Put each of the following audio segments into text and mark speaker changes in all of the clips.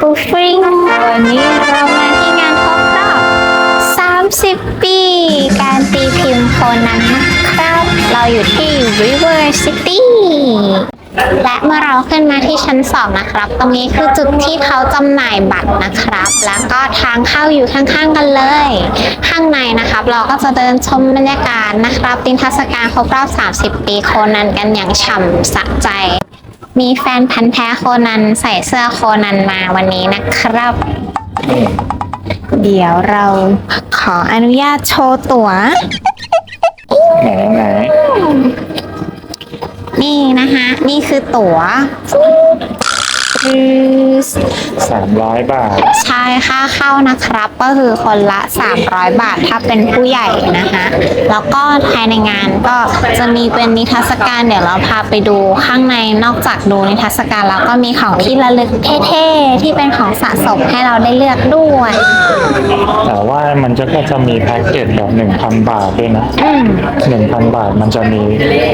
Speaker 1: ฟูฟริงวันนี้เรามาที่งานครบรอบ 30 ปี การตีพิมพ์โคนันนะครับ เราอยู่ที่ River City และเมื่อเราขึ้นมาที่ชั้น 2 นะครับ ตรงนี้คือจุดที่เขาจำหน่ายบัตรนะครับ แล้วก็ทางเข้าอยู่ข้างๆกันเลย ข้างในนะครับ เราก็จะเดินชมบรรยากาศนะครับตินทรรศการครบรอบ 30 ปีโคนันกันอย่างฉ่ำสะใจ มีแฟนพันธ์แท้โคนันใส่เสื้อโคนันมาวันนี้นะครับ เดี๋ยวเราขออนุญาตโชว์ตั๋ว
Speaker 2: ไหนไหน
Speaker 1: นี่นะคะ นี่คือตั๋ว
Speaker 2: สามร้อยบาท
Speaker 1: ใช่ค่าเข้านะครับ ก็คือคนละ 300 บาทถ้าเป็นผู้ใหญ่นะคะ แล้วก็ภายในงานก็จะมีเป็นนิทรรศการเดี๋ยวเราพาไปดูข้างในนอกจากดูนิทรรศการแล้วก็มีของที่ระลึกเท่ๆที่เป็นของสะสมให้เราได้เลือกด้วย
Speaker 2: แต่ว่ามันจะก็จะมีแพ็กเกจแบบหนึ่งพันบาทด้วยนะ
Speaker 1: อืม
Speaker 2: หนึ่งพันบาทมันจะมี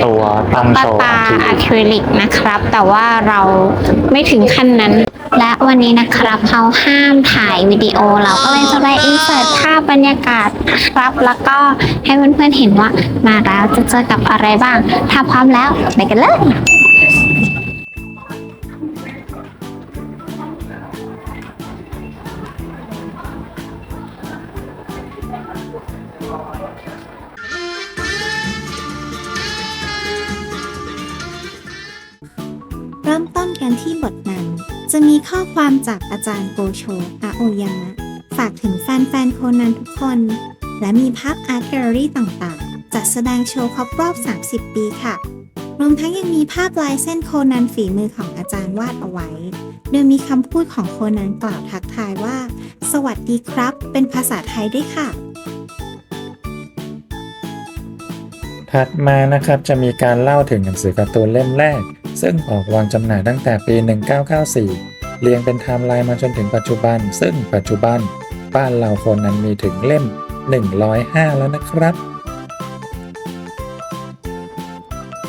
Speaker 2: ตัวตั้ง
Speaker 1: ปา
Speaker 2: โชว์
Speaker 1: ตา
Speaker 2: ที่
Speaker 1: อะคริลิกนะครับ แต่ว่าเราไม่ถึงขั้นนั้น และวันนี้นะครับเขาห้ามถ่ายวิดีโอเราก็เลยจะไปอินเสิร์ตภาพบรรยากาศครับ แล้วก็ให้เพื่อนๆเห็นว่ามาแล้วจะเจอกับอะไรบ้าง ถ้าพร้อมแล้วไปกันเลย
Speaker 3: จะมีข้อความจากอาจารย์โกโชอาโอยามะฝากถึงแฟนๆโคนันทุกคน และมีภาพอาร์ตแกลเลอรี่ต่างๆ จัดแสดงโชว์ครบรอบ 30 ปีค่ะ รวมทั้งยังมีภาพลายเส้นโคนันฝีมือของอาจารย์วาดเอาไว้ โดยมีคำพูดของโคนันกล่าวทักทายว่า สวัสดีครับ เป็นภาษาไทยด้วยค่ะ
Speaker 2: ถัดมานะครับจะมีการเล่าถึงหนังสือการ์ตูนเล่มแรก ซึ่งออกวางจำหน่ายตั้งแต่ปี 1994 เรียงเป็นไทม์ไลน์มาจนถึงปัจจุบัน ซึ่งปัจจุบันบ้านเราคนนั้นมีถึงเล่ม 105 แล้วนะครับ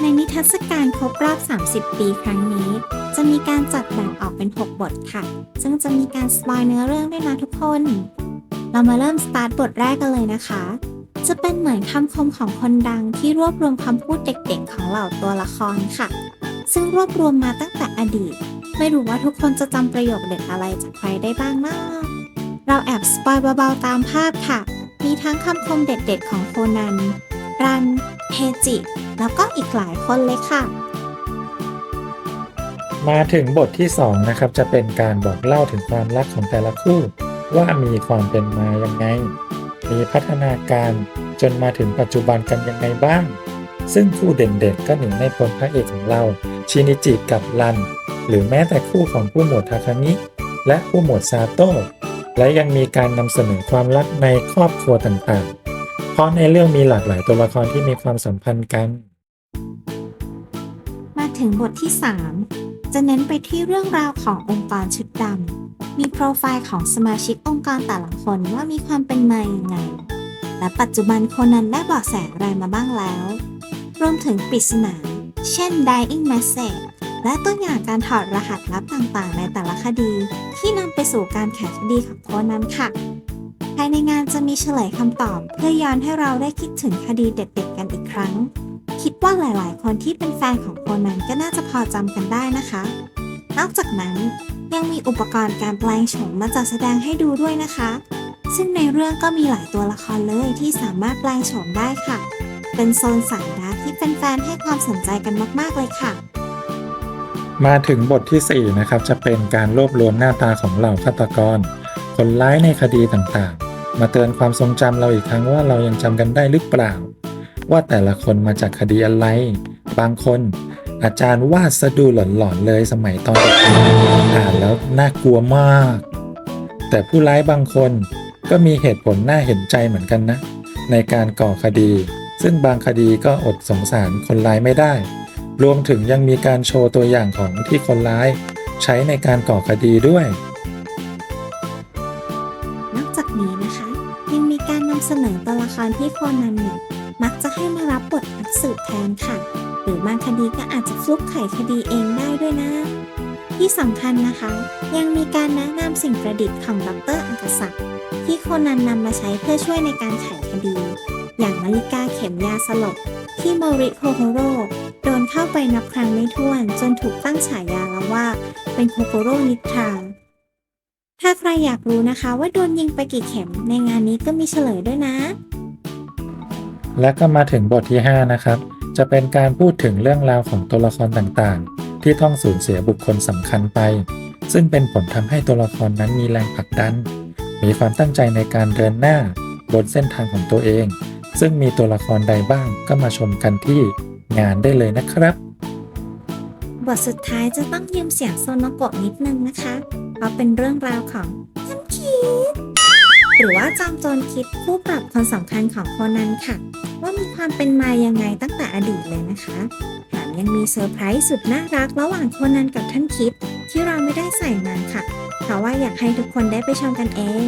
Speaker 3: ในนิทรรศการครบรอบ 30 ปีครั้งนี้ จะมีการจัดแบ่งออกเป็น 6 บทค่ะ ซึ่งจะมีการสปอยเนื้อเรื่องด้วยนะทุกคน เรามาเริ่มสตาร์ทบทแรกกันเลยนะคะจะเป็นเหมือนคำคมของคนดังที่รวบรวมคำพูดเด็กๆ ของเหล่าตัวละครค่ะ ซึ่งรวบรวมมาตั้งแต่อดีต ไม่รู้ว่าทุกคนจะจำประโยคเด็ดอะไรจากใครได้บ้างนะเราแอบสปอยเบาๆตามภาพค่ะ มีทั้งคำคมเด็ดๆของโคนัน รันเทจิ แล้วก็อีกหลายคนเลยค่ะ
Speaker 2: มาถึงบทที่ 2 นะครับ จะเป็นการบอกเล่าถึงความรักของแต่ละคู่ ว่ามีความเป็นมายังไง มีพัฒนาการจนมาถึงปัจจุบันกันยังไงบ้าง ซึ่งคู่เด่นๆก็หนึ่งในพลพระเอกของเรา ชินิจิกับรัน หรือแม้แต่คู่ของผู้หมวดทาคางิและผู้หมวดซาโต้และยังมีการนำเสนอความรักในครอบครัวต่างๆ เพราะในเรื่องมีหลากหลายตัวละครที่มีความสัมพันธ์กัน
Speaker 3: มาถึงบทที่ 3 จะเน้นไปที่เรื่องราวขององค์กรชุดดำมีโปรไฟล์ของสมาชิกองค์กรแต่ละคนว่ามีความเป็นมาอย่างไง และปัจจุบันคนนั้นได้เบาะแสอะไรมาบ้างแล้ว รวมถึงปริศนา เช่น dying message และตัวอย่างการถอดรหัสลับต่างๆ ในแต่ละคดี ที่นำไปสู่การแข่คดีของโคนั้นค่ะ ภายในงานจะมีเฉลยคำตอบ เพื่อย้อนให้เราได้คิดถึงคดีเด็ดๆ กันอีกครั้ง คิดว่าหลายๆ คนที่เป็นแฟนของโคนันก็น่าจะพอจำกันได้นะคะ นอกจากนั้นยังมีอุปกรณ์การแปลงโฉมมาจัดแสดงให้ดูด้วยนะคะ ซึ่งในเรื่องก็มีหลายตัวละครเลยที่สามารถแปลงโฉมได้ค่ะ เป็นโซนสายดาร์ก ที่แฟนๆให้ความสนใจกันมาก ๆ เลยค่ะ
Speaker 2: มาถึงบทที่ 4 นะครับ จะเป็นการรวบรวมหน้าตาของเหล่าฆาตกร คนร้ายในคดีต่างๆ มาเตือนความทรงจำเราอีกครั้งว่าเรายังจำกันได้หรือเปล่า ว่าแต่ละคนมาจากคดีอะไร บางคนอาจารย์วาดสะดูหลอนๆเลยสมัยตอนเด็กอ่านแล้วน่ากลัวมาก แต่ผู้ร้ายบางคนก็มีเหตุผลน่าเห็นใจเหมือนกันนะ ในการก่อคดี ซึ่งบางคดีก็อดสงสารคนร้ายไม่ได้ รวมถึงยังมีการโชว์ตัวอย่างของที่คนร้ายใช้ในการก่อคดีด้วย
Speaker 3: นอกจากนี้นะคะ ยังมีการนำเสนอตัวละครที่โคนันเนี่ยมักจะให้มารับบทนักสืบแทนค่ะ หรือบางคดีก็อาจจะฟลุกไขคดีเองได้ด้วยนะ ที่สำคัญนะคะ ยังมีการแนะนำสิ่งประดิษฐ์ของดรอังกษักที่โคนันนำมาใช้เพื่อช่วยในการไขคดี อย่างนาฬิกาเข็มยาสลบ ที่โมริโคโฮโร่โดนเข้าไปนับครั้งไม่ถ้วนจนถูกตั้งฉายาแล้วว่า เป็นโคโกโร่นิทราถ้าใครอยากรู้นะคะว่าโดนยิงไปกี่เข็มในงานนี้ก็มีเฉลยด้วยนะ
Speaker 2: และก็มาถึงบทที่ 5 นะครับ จะเป็นการพูดถึงเรื่องราวของตัวละครต่างๆ ที่ต้องสูญเสียบุคคลสำคัญไป ซึ่งเป็นผลทำให้ตัวละครนั้นมีแรงผลักดัน มีความตั้งใจในการเดินหน้า บนเส้นทางของตัวเอง ซึ่งมีตัวละครใดบ้างก็มาชมกันที่งานได้เลยนะครับ
Speaker 3: บทสุดท้ายจะต้องยืมเสียงโซโนโกะนิดนึงนะคะ เพราะเป็นเรื่องราวของท่านคิด หรือว่าจอมโจรคิดผู้ปรับคนสำคัญของโคนันค่ะ ว่ามีความเป็นมายังไงตั้งแต่อดีตเลยนะคะแถมยังมีเซอร์ไพรส์สุดน่ารักระหว่างโคนันกับท่านคิด ที่เราไม่ได้ใส่มาค่ะเพราะว่าอยากให้ทุกคนได้ไปชมกันเอง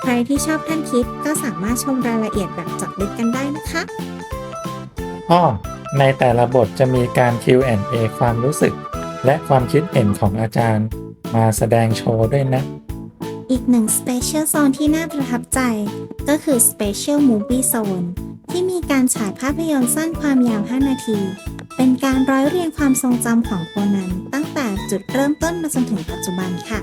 Speaker 3: ใครที่ชอบท่านคิดก็สามารถชมรายละเอียดแบบเจาะลึกกันได้นะคะ
Speaker 2: อ้อในแต่ละบทจะมีการ Q&A ความรู้สึก และความคิดเห็นของอาจารย์ มาแสดงโชว์ด้วยนะ
Speaker 3: อีกหนึ่ง Special Zone ที่น่าประทับใจ ก็คือ Special Movie Zone ที่มีการฉายภาพยนตร์สั้นความยาว 5 นาที เป็นการร้อยเรียงความทรงจำของโคนันตั้งแต่จุดเริ่มต้นมาจนถึงปัจจุบันค่ะ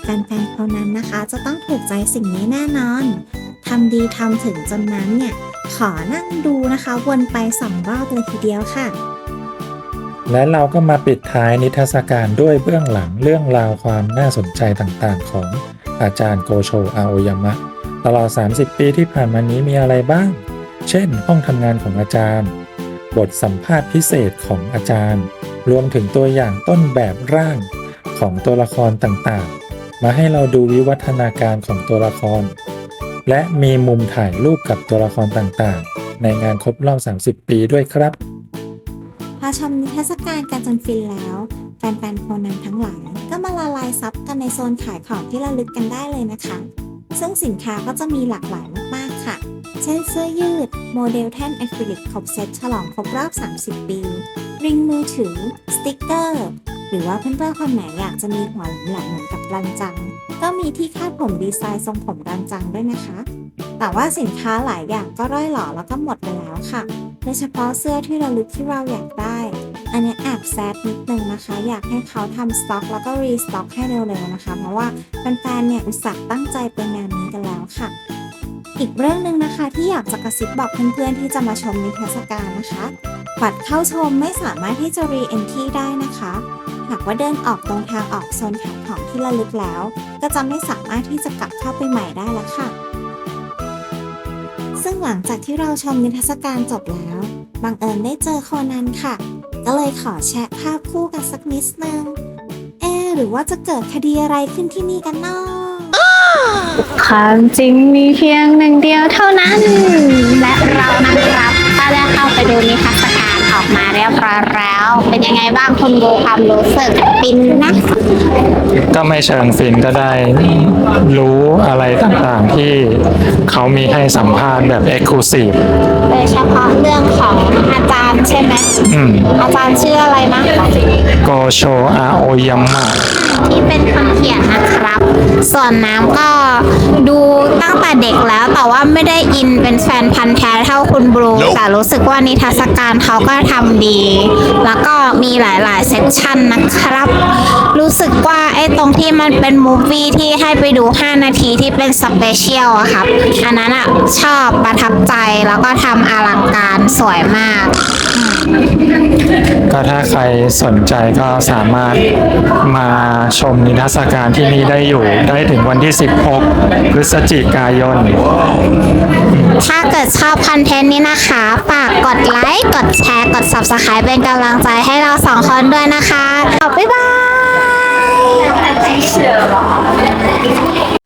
Speaker 3: แฟนๆโคนันนะคะจะต้องถูกใจสิ่งนี้แน่นอนทำดีทำถึงจนนั้นเนี่ย ขอนั่งดูนะคะ วนไปสองรอบเลยทีเดียวค่ะ
Speaker 2: และเราก็มาปิดท้ายนิทรรศการด้วยเบื้องหลังเรื่องราวความน่าสนใจต่างๆ ของอาจารย์โกโชอาโอยามะตลอด 30 ปีที่ผ่านมานี้มีอะไรบ้าง เช่น ห้องทำงานของอาจารย์ บทสัมภาษณ์พิเศษของอาจารย์ รวมถึงตัวอย่างต้นแบบร่างของตัวละครต่างๆ มาให้เราดูวิวัฒนาการของตัวละคร และมีมุมถ่ายรูปกับตัวละครต่างๆ ในงานครบรอบ 30 ปีด้วยครับ
Speaker 3: พอชมนิทรรศการกันจนฟินแล้วแฟนๆโคนันทั้งหลายก็มาละลายซับกันในโซนขายของที่ระลึกกันได้เลยนะคะ ซึ่งสินค้าก็จะมีหลากหลายมาก ค่ะ เช่นเสื้อยืด โมเดลแท่นอะคริลิกครบเซตฉลองครบรอบ 30 ปี ริงมือถือ สติกเกอร์ หรือว่าเพื่อนๆคนไหนอยากจะมีหัวแหลมๆเหมือนกับรันจัง ก็มีที่คาดผมดีไซน์ทรงผมรันจังด้วยนะคะ แต่ว่าสินค้าหลายอย่างก็ร่อยหล่อแล้วก็หมดไปแล้วค่ะ โดยเฉพาะเสื้อที่ระลึกที่เราอยากได้ อันนี้แอบแซดนิดนึงนะคะ อยากให้เขาทำสต็อก แล้วก็รีสต็อกให้เร็วๆนะคะ เพราะว่าแฟนๆเนี่ยอุตส่าห์ตั้งใจไปงานนี้กัน อีกเรื่องหนึ่งนะคะที่อยากจะกระซิบบอกเพื่อนๆที่จะมาชมนิทรรศการนะคะบัตรเข้าชมไม่สามารถที่จะรีเอนที่ได้นะคะ หากว่าเดินออกตรงทางออกโซนขายของที่ระลึกแล้ว ก็จะไม่สามารถที่จะกลับเข้าไปใหม่ได้แล้วค่ะ ซึ่งหลังจากที่เราชมนิทรรศการจบแล้วบังเอิญได้เจอโคนันค่ะ ก็เลยขอแชะภาพคู่กันสักนิดนึง เอ หรือว่าจะเกิดคดีอะไรขึ้นที่นี่กันเนาะ
Speaker 1: ความจริงมีเพียงหนึ่งเดียวเท่านั้น และเรานะครับก็ได้เข้าไปดูนิทรรศการออกมาเรียบร้อยแล้ว เป็นยังไงบ้างคุณบูความรู้สึกปินนะ
Speaker 2: ก็ไม่เชิงฟินก็ได้รู้อะไรต่างๆที่เขามีให้สัมภาษณ์แบบ e x c l u s i v e
Speaker 1: โดยเฉพาะเรื่องของอาจารย์ใช่ไหม
Speaker 2: อืม
Speaker 1: อาจารย์ชื่ออะไรนะ
Speaker 2: โกโชอาโอยามะ
Speaker 1: ที่เป็นคนเขียนนะครับ ส่วนน้ำก็ ดูตั้งแต่เด็กแล้วแต่ว่าไม่ได้อินเป็นแฟนพันธ์แท้เท่าคุณบลูแต่รู้สึกว่านิทรรศการเขาก็ทำดี แล้วก็มีหลายๆเซสชันนะครับ รู้สึกว่าไอ้ตรงที่มันเป็นมูฟวี่ที่ให้ไปดู 5 นาทีที่เป็นสเปเชียลอะครับ อันนั้นอะชอบประทับใจแล้วก็ทำอลังการสวยมาก
Speaker 2: ก็ถ้าใครสนใจก็สามารถมาชมนิทรรศการที่นี่ได้อยู่ได้ถึงวันที่ 16 พฤศจิกายน
Speaker 1: ถ้าเกิดชอบคอนเทนต์นี้นะคะฝากกดไลค์ กดแชร์ กด subscribe เป็นกำลังใจให้เราสองคนด้วยนะคะขอบบ๊ายบาย